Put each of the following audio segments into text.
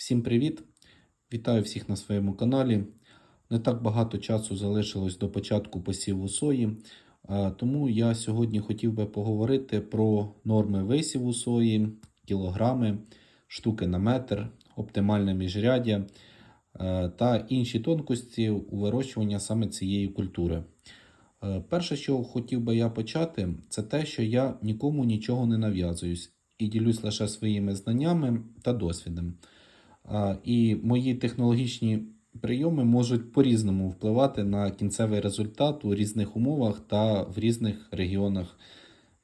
Всім привіт! Вітаю всіх на своєму каналі. Не так багато часу залишилось до початку посіву сої, тому я сьогодні хотів би поговорити про норми висіву сої, кілограми, штуки на метр, оптимальне міжряддя е, та інші тонкості у вирощуванні саме цієї культури. Е, Перше, що хотів би я почати, це те, що я нікому нічого не нав'язуюсь і ділюсь лише своїми знаннями та досвідом. І мої технологічні прийоми можуть по-різному впливати на кінцевий результат у різних умовах та в різних регіонах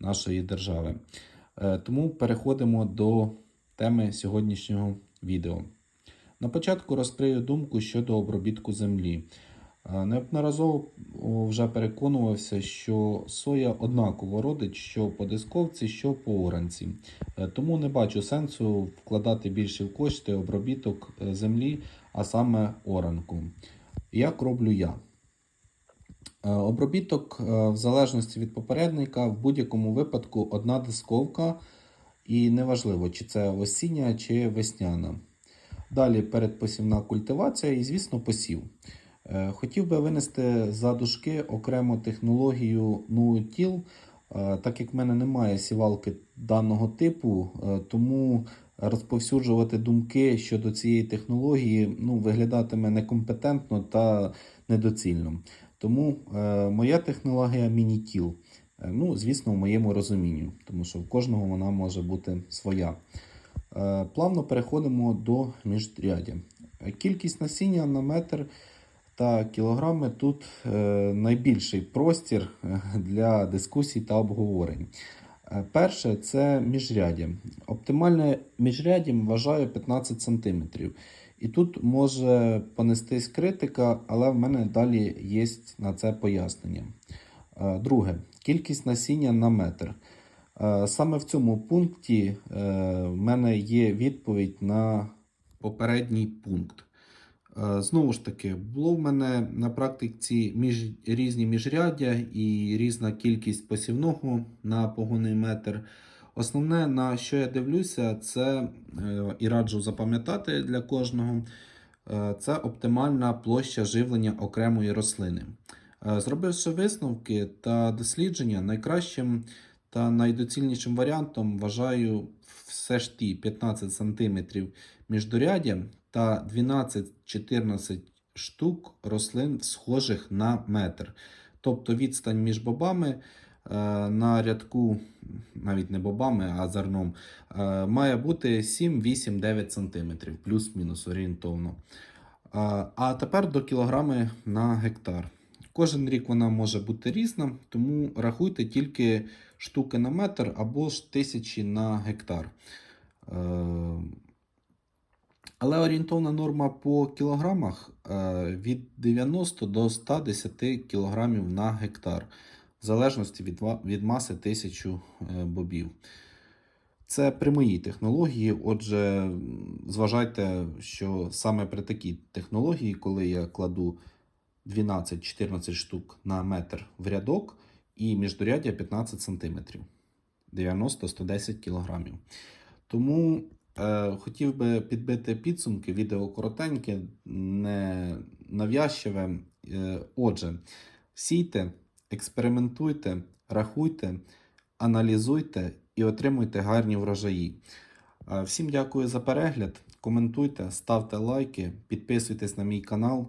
нашої держави. Е, Тому переходимо до теми сьогоднішнього відео. На початку розкрию думку щодо обробітку землі. Е, Неодноразово вже переконувався, що соя однаково родить що по дисковці, що по оранці. Е, Тому не бачу сенсу вкладати більше в кошти обробіток е, землі, а саме оранку. Як роблю я? Обробіток в залежності від попередника в будь-якому випадку одна дисковка, і неважливо, чи це осіння чи весняна. Далі передпосівна культивація і, звісно, посів. Е, Хотів би винести за дужки окремо технологію NuTil, е, так як в мене немає сівалки даного типу, е, тому розповсюджувати думки щодо цієї технології ну, виглядатиме некомпетентно та недоцільно. Тому моя технологія. Е, Ну, звісно, в моєму розумінні, тому що в кожного вона може бути своя. Плавно переходимо до міжрядя. Е, Кількість насіння на метр та кілограми тут е, найбільший простір е, для дискусій та обговорень. Е, Перше це міжрядя. Оптимальне міжряддя вважаю 15 см. І тут може понестись критика, але в мене далі є на це пояснення. Друге, кількість насіння на метр. Саме в цьому пункті в мене є відповідь на попередній пункт. Е, Знову ж таки, було в мене на практиці між, різні міжряддя і різна кількість посівного на погонний метр. Основне, на що я дивлюся, це е, і раджу запам'ятати для кожного, е, це оптимальна площа живлення окремої рослини. Зробивши висновки та дослідження, найкращим та найдоцільнішим варіантом вважаю все ж ті 15 см міждорядя та 12-14 штук рослин, схожих на метр. Тобто відстань між бобами е, на рядку, навіть не бобами, а зерном, е, має бути 7, 8, 9 см, плюс-мінус орієнтовно. А, А тепер до кілограми на гектар. Кожен рік вона може бути різна, тому рахуйте тільки штуки на метр або ж тисячі на гектар. Е, Але орієнтовна норма по кілограмах е, від 90 до 110 кілограмів на гектар, в залежності від, від маси тисячу е, бобів. Це при моїй технології. Отже, зважайте, що саме при такій технології, коли я кладу 12-14 штук на метр в рядок і міждоряддя 15 см, 90-110 кг. Тому е, хотів би підбити підсумки, відео коротеньке, не навязчиве. Е, отже, сійте, експериментуйте, рахуйте, аналізуйте і отримуйте гарні врожаї. Е, Всім дякую за перегляд. Коментуйте, ставте лайки, підписуйтесь на мій канал.